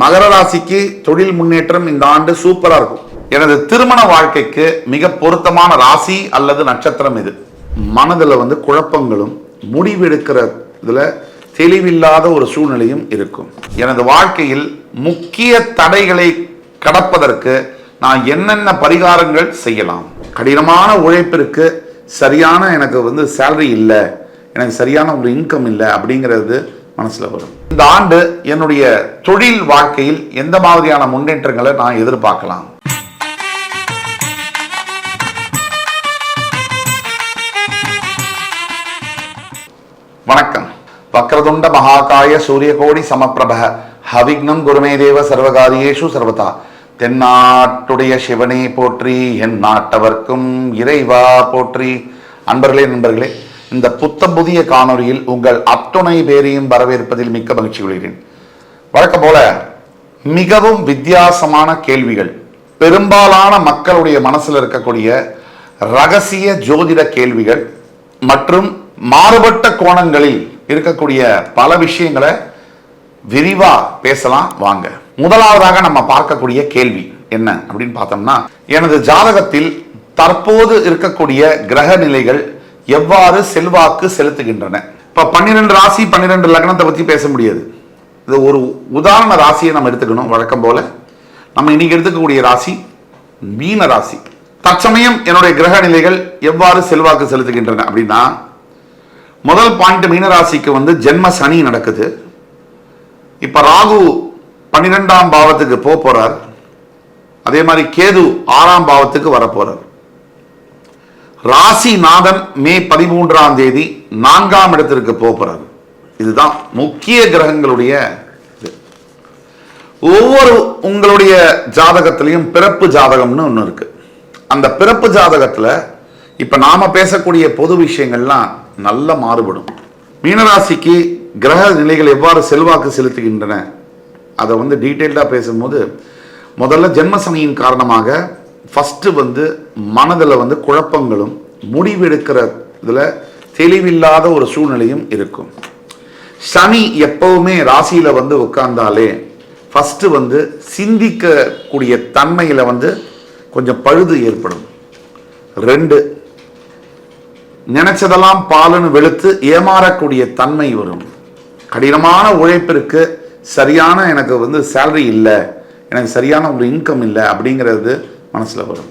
மகர ராசிக்கு தொழில் முன்னேற்றம் இந்த ஆண்டு சூப்பரா இருக்கும். எனது திருமண வாழ்க்கைக்கு மிக பொருத்தமான ராசி அல்லது நட்சத்திரம் இது. மனதில் வந்து குழப்பங்களும் முடிவெடுக்கிற இதில் தெளிவில்லாத ஒரு சூழ்நிலையும் இருக்கும். எனது வாழ்க்கையில் முக்கிய தடைகளை கடப்பதற்கு நான் என்னென்ன பரிகாரங்கள் செய்யலாம்? கடினமான உழைப்பிற்கு சரியான எனக்கு வந்து சேலரி இல்லை. எனக்கு சரியான ஒரு இன்கம் இல்லை அப்படிங்கிறது மனசில் வரும். இந்த ஆண்டு என்னுடைய தொழில் வாழ்க்கையில் எந்த மாதிரியான முன்னேற்றங்களை நான் எதிர்பார்க்கலாம்? வணக்கம். வக்ரதுண்ட மகாகாய சூரியகோடி சமப்பிரப ஹவிக்னம் குருமே தேவ சர்வகாரியேஷு சர்வதா. தென்னாட்டுடைய சிவனே போற்றி என் நாட்டவர்க்கும் இறைவா போற்றி. அன்பர்களே நண்பர்களே இந்த புத்தம் புதிய காணொளியில் உங்கள் அத்துணை பேரையும் வரவேற்பதில் மிக்க மகிழ்ச்சி கொள்கிறேன். வழக்கம் போல மிகவும் வித்தியாசமான கேள்விகள் பெரும்பாலான மக்களுடைய மனசில் இருக்கக்கூடிய ரகசிய ஜோதிட கேள்விகள் மற்றும் மாறுபட்ட கோணங்களில் இருக்கக்கூடிய பல விஷயங்களை விரிவா பேசலாம் வாங்க. முதலாவதாக நம்ம பார்க்கக்கூடிய கேள்வி என்ன அப்படின்னு பார்த்தோம்னா எனது ஜாதகத்தில் தற்போது இருக்கக்கூடிய கிரக நிலைகள் எவ்வாறு செல்வாக்கு செலுத்துகின்றன? இப்ப பன்னிரெண்டு ராசி பன்னிரெண்டு லக்னத்தை பத்தி பேச முடியாது. இது ஒரு உதாரண ராசியை நம்ம எடுத்துக்கணும் வழக்கம் போல. நம்ம இன்னைக்கு எடுத்துக்கக்கூடிய ராசி மீன ராசி. தற்சமயம் என்னுடைய கிரக நிலைகள் எவ்வாறு செல்வாக்கு செலுத்துகின்றன அப்படின்னா முதல் பாயிண்ட் மீனராசிக்கு வந்து ஜென்ம சனி நடக்குது. இப்ப ராகு பன்னிரெண்டாம் பாவத்துக்கு போக போறார். அதே மாதிரி கேது ஆறாம் பாவத்துக்கு வர ராசிநாதன் மே பதிமூன்றாம் தேதி நான்காம் இடத்திற்கு போக இதுதான் முக்கிய கிரகங்களுடைய இது. ஒவ்வொரு உங்களுடைய ஜாதகத்திலையும் பிறப்பு ஜாதகம்னு ஒன்று இருக்கு. அந்த பிறப்பு ஜாதகத்தில் இப்போ நாம பேசக்கூடிய பொது விஷயங்கள்லாம் நல்ல மாறுபடும். மீனராசிக்கு கிரக நிலைகள் எவ்வாறு செல்வாக்கு செலுத்துகின்றன? அதை வந்து டீட்டெயில்டாக பேசும்போது முதல்ல ஜென்மசனியின் காரணமாக ஃபஸ்ட்டு வந்து மனதில் வந்து குழப்பங்களும் முடிவெடுக்கிற இதில் தெளிவில்லாத ஒரு சூழ்நிலையும் இருக்கும். சனி எப்பவுமே ராசியில் வந்து உட்கார்ந்தாலே ஃபஸ்ட்டு வந்து சிந்திக்கக்கூடிய தன்மையில் வந்து கொஞ்சம் பழுது ஏற்படும். ரெண்டு நினைச்சதெல்லாம் பாலுன்னு வெளுத்து ஏமாறக்கூடிய தன்மை வரும். கடினமான உழைப்பிற்கு சரியான எனக்கு வந்து சேலரி இல்லை எனக்கு சரியான ஒரு இன்கம் இல்லை அப்படிங்கிறது மனசில் வரும்.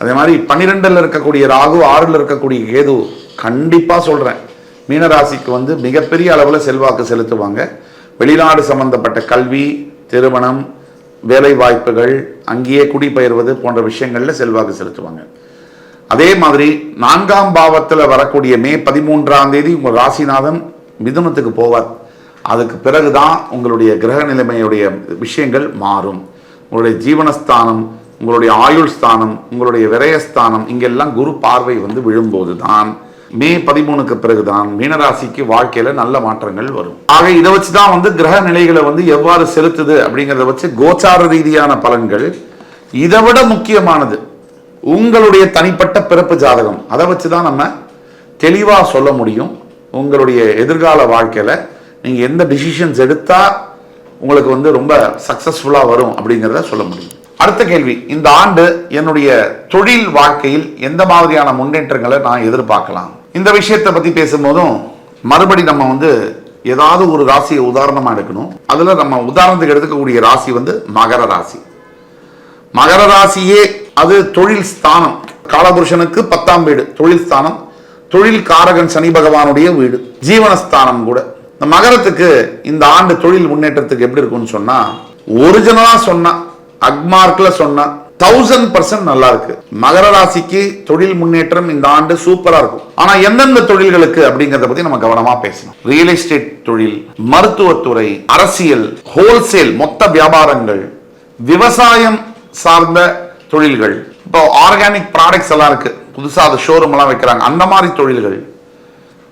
அதே மாதிரி பன்னிரெண்டில் இருக்கக்கூடிய ராகு ஆறில் இருக்கக்கூடிய கேது கண்டிப்பாக சொல்கிறேன் மீனராசிக்கு வந்து மிகப்பெரிய அளவில் செல்வாக்கு செலுத்துவாங்க. வெளிநாடு சம்பந்தப்பட்ட கல்வி திருமணம் வேலை வாய்ப்புகள் அங்கேயே குடிபெயர்வது போன்ற விஷயங்களில் செல்வாக்கு செலுத்துவாங்க. அதே மாதிரி நான்காம் பாவத்தில் வரக்கூடிய மே பதிமூன்றாம் தேதி உங்கள் ராசிநாதன் மிதுனத்துக்கு போவார். அதுக்கு பிறகுதான் உங்களுடைய கிரக நிலைமையுடைய விஷயங்கள் மாறும். உங்களுடைய ஜீவனஸ்தானம் உங்களுடைய ஆயுள் ஸ்தானம் உங்களுடைய விரயஸ்தானம் இங்கெல்லாம் குரு பார்வை வந்து விழும்போது தான் மே பதிமூணுக்கு பிறகுதான் மீனராசிக்கு வாழ்க்கையில நல்ல மாற்றங்கள் வரும். ஆக இதை வச்சு தான் வந்து கிரக நிலைகளை வந்து எவ்வாறு செலுத்துது அப்படிங்கிறத வச்சு கோச்சார ரீதியான பலன்கள் இதை விட முக்கியமானது உங்களுடைய தனிப்பட்ட பிறப்பு ஜாதகம். அதை வச்சு தான் நம்ம தெளிவாக சொல்ல முடியும். உங்களுடைய எதிர்கால வாழ்க்கையில் நீங்கள் எந்த டிசிஷன்ஸ் எடுத்தா உங்களுக்கு வந்து ரொம்ப சக்ஸஸ்ஃபுல்லாக வரும் அப்படிங்கிறத சொல்ல முடியும். அடுத்த கேள்வி. இந்த ஆண்டு என்னுடைய தொழில் வாழ்க்கையில் எந்த மாதிரியான முன்னேற்றங்களை நான் எதிர்பார்க்கலாம்? இந்த விஷயத்தை பற்றி பேசும்போதும் மறுபடி நம்ம வந்து ஏதாவது ஒரு ராசியை உதாரணமாக எடுக்கணும். அதில் நம்ம உதாரணத்துக்கு எடுத்துக்கக்கூடிய ராசி வந்து மகர ராசி. மகர ராசியே அது தொழில் ஸ்தானம். காலபுருஷனுக்கு பத்தாம் வீடு தொழில் ஸ்தானம். தொழில் காரகன் சனி பகவானுடைய வீடு ஜீவனஸ்தானம் கூட. இந்த மகரத்துக்கு இந்த ஆண்டு தொழில் முன்னேற்றத்துக்கு எப்படி இருக்கும்னு சொன்னா ஒரிஜினலா சொன்னா அக்மார்க்ல சொன்னா தௌசண்ட் பர்சன்ட் நல்லா இருக்கு மகர ராசிக்கு தொழில் முன்னேற்றம் இந்த ஆண்டு சூப்பரா இருக்கும். ஆனா எந்தெந்த தொழில்களுக்கு அப்படிங்கறத பத்தி நம்ம கவனமா பேசணும். ரியல் எஸ்டேட் தொழில் மருத்துவத்துறை அரசியல் ஹோல்சேல் மொத்த வியாபாரங்கள் விவசாயம் சார்ந்த தொழில்கள். இப்போ ஆர்கானிக் ப்ராடக்ட்ஸ் எல்லாம் இருக்கு. புதுசா அது ஷோரூம் எல்லாம் வைக்கிறாங்க. அந்த மாதிரி தொழில்கள்.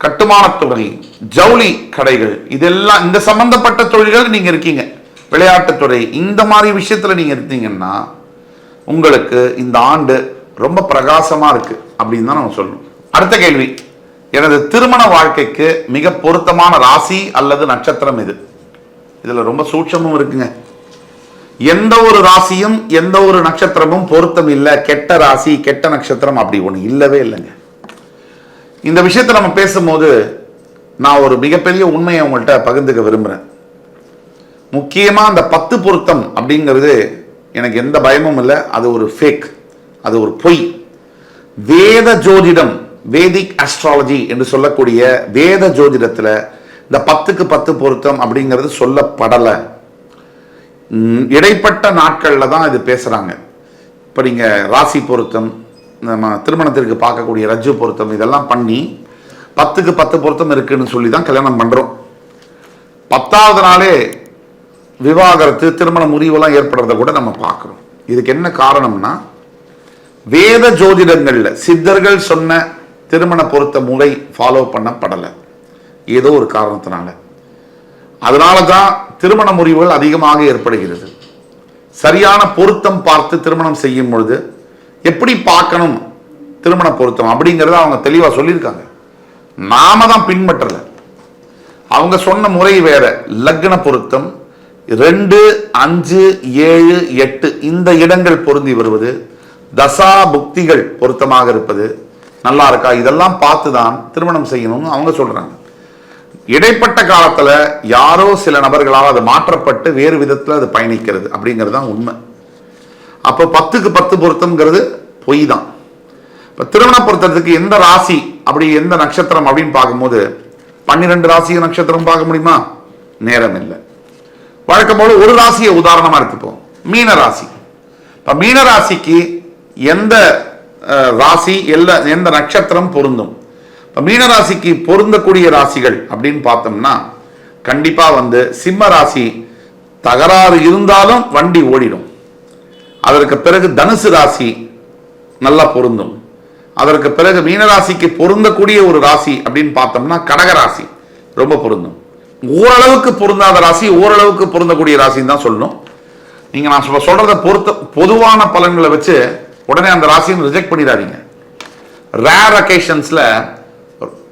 கட்டுமானத்துறை ஜவுளி கடைகள். இதெல்லாம் இந்த சம்பந்தப்பட்ட தொழில்கள் நீங்க இருக்கீங்க. விளையாட்டுத்துறை இந்த மாதிரி விஷயத்துல நீங்க இருந்தீங்கன்னா உங்களுக்கு இந்த ஆண்டு ரொம்ப பிரகாசமா இருக்கு அப்படின்னு தான் நம்ம சொல்லணும். அடுத்த கேள்வி. எனது திருமண வாழ்க்கைக்கு மிக பொருத்தமான ராசி அல்லது நட்சத்திரம் இது இதுல ரொம்ப சூட்சமும் இருக்குங்க. எந்த ஒரு ராசியும் எந்த ஒரு நட்சத்திரமும் பொருத்தம் இல்லை. கெட்ட ராசி கெட்ட நட்சத்திரம் அப்படி ஒன்று இல்லவே இல்லைங்க. இந்த விஷயத்தை நம்ம பேசும்போது நான் ஒரு மிகப்பெரிய உண்மையை உங்கள்கிட்ட பகிர்ந்துக்க விரும்புகிறேன் முக்கியமாக அந்த பத்து பொருத்தம் அப்படிங்கிறது எனக்கு எந்த பயமும் இல்லை. அது ஒரு ஃபேக் அது ஒரு பொய். வேத ஜோதிடம் வேதிக் அஸ்ட்ராலஜி என்று சொல்லக்கூடிய வேத ஜோதிடத்தில் இந்த பத்துக்கு பத்து பொருத்தம் அப்படிங்கிறது சொல்லப்படலை. இடைப்பட்ட நாட்களில் தான் இது பேசுகிறாங்க இப்போ நீங்கள் ராசி பொருத்தம் நம்ம திருமணத்திற்கு பார்க்கக்கூடிய ரஜ்ஜு பொருத்தம் இதெல்லாம் பண்ணி பத்துக்கு பத்து பொருத்தம் இருக்குன்னு சொல்லி தான் கல்யாணம் பண்ணுறோம் பத்தாவது நாளே விவாகரத்து திருமண முறிவெல்லாம் ஏற்படுறத கூட நம்ம பார்க்குறோம். இதுக்கு என்ன காரணம்னா வேத ஜோதிடங்கள்ல சித்தர்கள் சொன்ன திருமண பொருத்த முறை ஃபாலோ பண்ணப்படலை. ஏதோ ஒரு காரணத்தினால. அதனால தான் திருமண முறிவுகள் அதிகமாக ஏற்படுகிறது. சரியான பொருத்தம் பார்த்து திருமணம் செய்யும் பொழுது எப்படி பார்க்கணும் திருமண பொருத்தம் அப்படிங்கிறத அவங்க தெளிவாக சொல்லியிருக்காங்க. நாம தான் பின்பற்றலை. அவங்க சொன்ன முறை வேற லக்ன பொருத்தம் ரெண்டு அஞ்சு ஏழு எட்டு இந்த இடங்கள் பொருந்தி வருவது தசா புக்திகள் பொருத்தமாக இருப்பது நல்லா இருக்கா? இதெல்லாம் பார்த்து தான் திருமணம் செய்யணும்னு அவங்க சொல்கிறாங்க இடைப்பட்ட காலத்தில் யாரோ சில நபர்களால் அது மாற்றப்பட்டு வேறு விதத்தில் அது பயணிக்கிறது அப்படிங்கிறது தான் உண்மை. அப்போ பத்துக்கு பத்து பொருத்தம்ங்கிறது பொய் தான். இப்போ திருமண பொருத்தத்துக்கு எந்த ராசி அப்படி எந்த நட்சத்திரம் அப்படின்னு பார்க்கும்போது பன்னிரெண்டு ராசி நட்சத்திரம் பார்க்க முடியுமா? நேரம் இல்லை. வழக்கம் போல ஒரு ராசியை உதாரணமா எடுத்துப்போம். மீன ராசி. இப்போ மீன ராசிக்கு எந்த ராசி எல்லா எந்த நட்சத்திரம் பொருந்தும்? இப்போ மீன ராசிக்கு பொருந்தக்கூடிய ராசிகள் அப்படின்னு பார்த்தோம்னா கண்டிப்பா வந்து சிம்ம ராசி தகராறு இருந்தாலும் வண்டி ஓடிடும். அதற்கு பிறகு தனுசு ராசி நல்லா பொருந்தும். அதற்கு பிறகு மீனராசிக்கு பொருந்தக்கூடிய ஒரு ராசி அப்படின்னு பார்த்தோம்னா கடகராசி ரொம்ப பொருந்தும். ஓரளவுக்கு பொருந்தாத ராசி ஓரளவுக்கு பொருந்தக்கூடிய ராசின்னு தான் சொல்லணும். நீங்க நான் சொல்ல சொல்றத பொறுத்த பொதுவான பலன்களை வச்சு உடனே அந்த ராசின்னு ரிஜெக்ட் பண்ணிடாதீங்க. ரேர் அக்கேஷன்ஸ்ல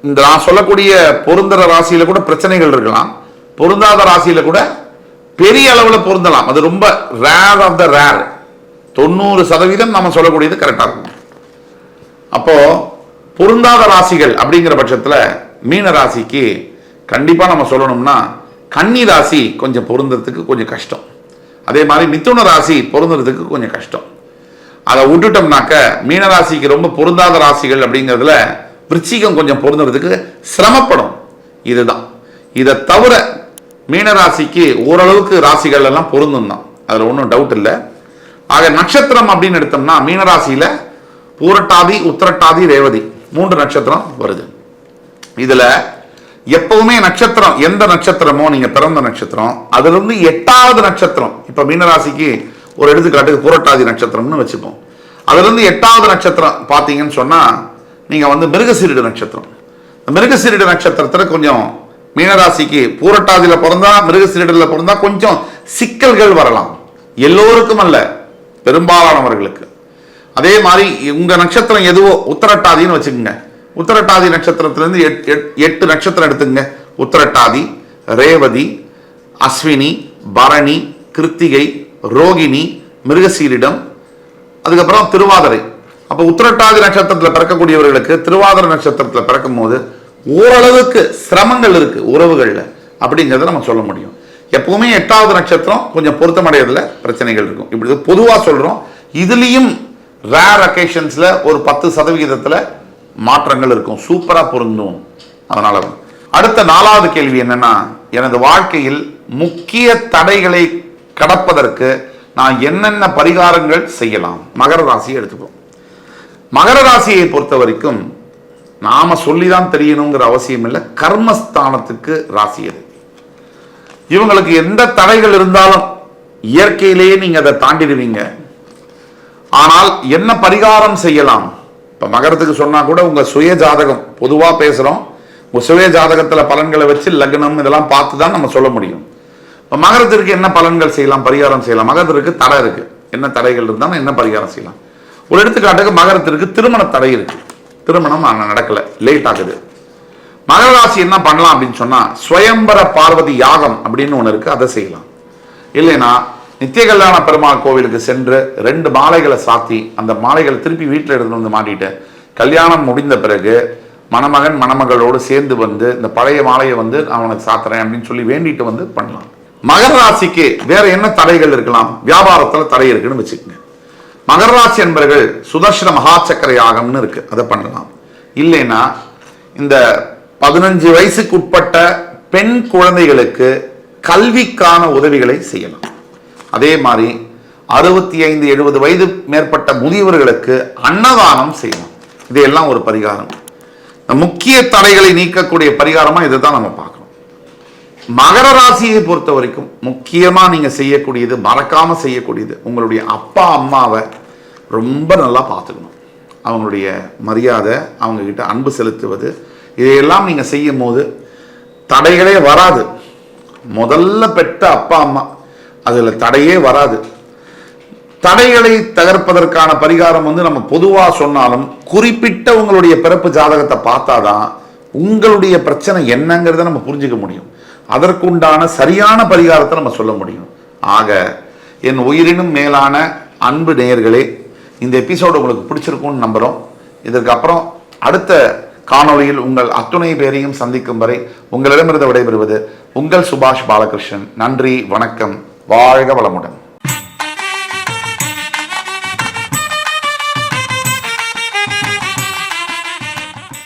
இந்த நான் சொல்லக்கூடிய பொருந்துற ராசியில கூட பிரச்சனைகள் இருக்கலாம். பொருந்தாத ராசியில கூட பெரிய அளவுல பொருந்தலாம். அது ரொம்ப ரேர் ஆஃப் த ரேர் தொண்ணூறு சதவீதம் நம்ம சொல்லக்கூடியது கரெக்டா இருக்கும். அப்போ பொருந்தாத ராசிகள் அப்படிங்கிற பட்சத்துல மீன ராசிக்கு கண்டிப்பாக நம்ம சொல்லணும்னா கன்னி ராசி கொஞ்சம் பொருந்துறதுக்கு கொஞ்சம் கஷ்டம். அதே மாதிரி மிதுன ராசி பொருந்துறதுக்கு கொஞ்சம் கஷ்டம். அதை விட்டுட்டோம்னாக்க மீன ராசிக்கு ரொம்ப பொருந்தாத ராசிகள் அப்படிங்கிறதுல விருச்சிகம் கொஞ்சம் பொருந்துறதுக்கு சிரமப்படும். இதுதான். இதை தவிர மீன ராசிக்கு ஓரளவுக்கு ராசிகள் எல்லாம் பொருந்தும் தான். அதில் ஒன்றும் டவுட் இல்லை. ஆக நட்சத்திரம் அப்படின்னு எடுத்தோம்னா மீனராசியில் பூரட்டாதி உத்திரட்டாதி ரேவதி மூன்று நட்சத்திரம் வருது. இதில் எப்பவுமே நட்சத்திரம் எந்த நட்சத்திரமோ நீங்க பிறந்த நட்சத்திரம் அதுல இருந்து எட்டாவது நட்சத்திரம் இப்ப மீனராசிக்கு ஒரு எடுத்துக்காட்டுக்கு பூரட்டாதி நட்சத்திரம்னு வச்சுப்போம். அதுல இருந்து எட்டாவது நட்சத்திரம் பார்த்தீங்கன்னு சொன்னா நீங்க வந்து மிருகசீரிட நட்சத்திரம். இந்த மிருகசீரிட நட்சத்திரத்துல கொஞ்சம் மீனராசிக்கு பூரட்டாதியில பிறந்தா மிருகசீரிடல பிறந்தா கொஞ்சம் சிக்கல்கள் வரலாம். எல்லோருக்கும் அல்ல பெரும்பாலானவர்களுக்கு. அதே மாதிரி உங்க நட்சத்திரம் எதுவோ உத்தரட்டாதின்னு வச்சுக்கோங்க. உத்தரட்டாதி நட்சத்திரத்திலேருந்து எட்- எட்டு நட்சத்திரம் எடுத்துங்க உத்தரட்டாதி ரேவதி அஸ்வினி பரணி கிருத்திகை ரோகிணி மிருகசீரிடம் அதுக்கப்புறம் திருவாதிரை. அப்போ உத்திரட்டாதி நட்சத்திரத்தில் பிறக்கக்கூடியவர்களுக்கு திருவாதிரை நட்சத்திரத்தில் பிறக்கும் போது ஓரளவுக்கு சிரமங்கள் இருக்குது உறவுகளில். அப்படிங்கிறத நம்ம சொல்ல முடியும். எப்பவுமே எட்டாவது நட்சத்திரம் கொஞ்சம் பொருத்தமடையதில் பிரச்சனைகள் இருக்கும். இப்படி பொதுவாக சொல்கிறோம் இதுலேயும் ரேர் அக்கேஷன்ஸில் ஒரு பத்து சதவிகிதத்தில் மாற்றங்கள் இருக்கும். சூப்பராக பொருந்தும். அதனால அடுத்த நாலாவது கேள்வி என்னன்னா எனது வாழ்க்கையில் முக்கிய தடைகளை கடப்பதற்கு நான் என்னென்ன பரிகாரங்கள் செய்யலாம்? மகர ராசியை எடுத்துப்போம் மகர ராசியை பொறுத்த வரைக்கும் நாம சொல்லிதான் தெரியணுங்கிற அவசியம் இல்லை. கர்மஸ்தானத்துக்கு ராசி அது. இவங்களுக்கு எந்த தடைகள் இருந்தாலும் இயற்கையிலேயே நீங்க அதை தாண்டிடுவீங்க. ஆனால் என்ன பரிகாரம் செய்யலாம்? இப்ப மகரத்துக்கு சொன்னா கூட உங்க சுய ஜாதகம் பொதுவா பேசுறோம். உங்க சுய ஜாதகத்தில் பலன்களை வச்சு லக்னம் இதெல்லாம் பார்த்து தான் நம்ம சொல்ல முடியும். இப்ப மகரத்திற்கு என்ன பலன்கள் செய்யலாம் பரிகாரம் செய்யலாம்? மகரத்திற்கு தடை இருக்கு. என்ன தடைகள் இருந்தாலும் என்ன பரிகாரம் செய்யலாம்? ஒரு எடுத்துக்காட்டுக்கு மகரத்திற்கு திருமண தடை இருக்கு. திருமணம் ஆனா நடக்கல. லேட் ஆகுது. மகர ராசி என்ன பண்ணலாம் அப்படின்னு சொன்னா சுயம்பர பார்வதி யாகம் அப்படின்னு ஒன்று இருக்கு. அதை செய்யலாம். இல்லைன்னா நித்திய கல்யாண பெருமாள் கோவிலுக்கு சென்று ரெண்டு மாலைகளை சாத்தி அந்த மாலைகளை திருப்பி வீட்டில் எடுத்துட்டு வந்து மாட்டிட்டு கல்யாணம் முடிந்த பிறகு மணமகன் மணமகளோடு சேர்ந்து வந்து இந்த பழைய மாலையை வந்து அவனுக்கு சாத்துறேன் அப்படின்னு சொல்லி வேண்டிட்டு வந்து பண்ணலாம். மகர ராசிக்கு வேற என்ன தடைகள் இருக்கலாம்? வியாபாரத்துல தடை இருக்குன்னு வச்சுக்கோங்க. மகர ராசி என்பவர்கள் சுதர்ஷன மகாச்சக்கர யாகம்னு இருக்கு. அதை பண்ணலாம். இல்லைன்னா இந்த பதினஞ்சு வயசுக்கு உட்பட்ட பெண் குழந்தைகளுக்கு கல்விக்கான உதவிகளை செய்யலாம். அதே மாதிரி அறுபத்தி ஐந்து எழுபது வயது மேற்பட்ட முதியவர்களுக்கு அன்னதானம் செய்யணும். இதையெல்லாம் ஒரு பரிகாரம். முக்கிய தடைகளை நீக்கக்கூடிய பரிகாரமாக இதை தான் நம்ம பார்க்கணும். மகர ராசியை பொறுத்த வரைக்கும் முக்கியமாக நீங்கள் செய்யக்கூடியது மறக்காமல் செய்யக்கூடியது உங்களுடைய அப்பா அம்மாவை ரொம்ப நல்லா பார்த்துக்கணும். அவங்களுடைய மரியாதை அவங்கக்கிட்ட அன்பு செலுத்துவது இதையெல்லாம் நீங்கள் செய்யும் போது தடைகளே வராது. முதல்ல பெற்ற அப்பா அம்மா அதில் தடையே வராது. தடைகளை தகர்ப்பதற்கான பரிகாரம் வந்து நம்ம பொதுவாக சொன்னாலும் குறிப்பிட்ட உங்களுடைய பிறப்பு ஜாதகத்தை பார்த்தாதான் உங்களுடைய பிரச்சனை என்னங்கிறத நம்ம புரிஞ்சுக்க முடியும். அதற்குண்டான சரியான பரிகாரத்தை நம்ம சொல்ல முடியும். ஆக என் உயிரினும் மேலான அன்பு நேயர்களே இந்த எபிசோடு உங்களுக்கு பிடிச்சிருக்கும்னு நம்புகிறோம் இதற்கு அப்புறம் அடுத்த காணொளியில் உங்கள் அத்துணை பேரையும் சந்திக்கும் வரை உங்களிடமிருந்து விடைபெறுவது உங்கள் சுபாஷ் பாலகிருஷ்ணன். நன்றி வணக்கம். வாழ்க வளமுடன்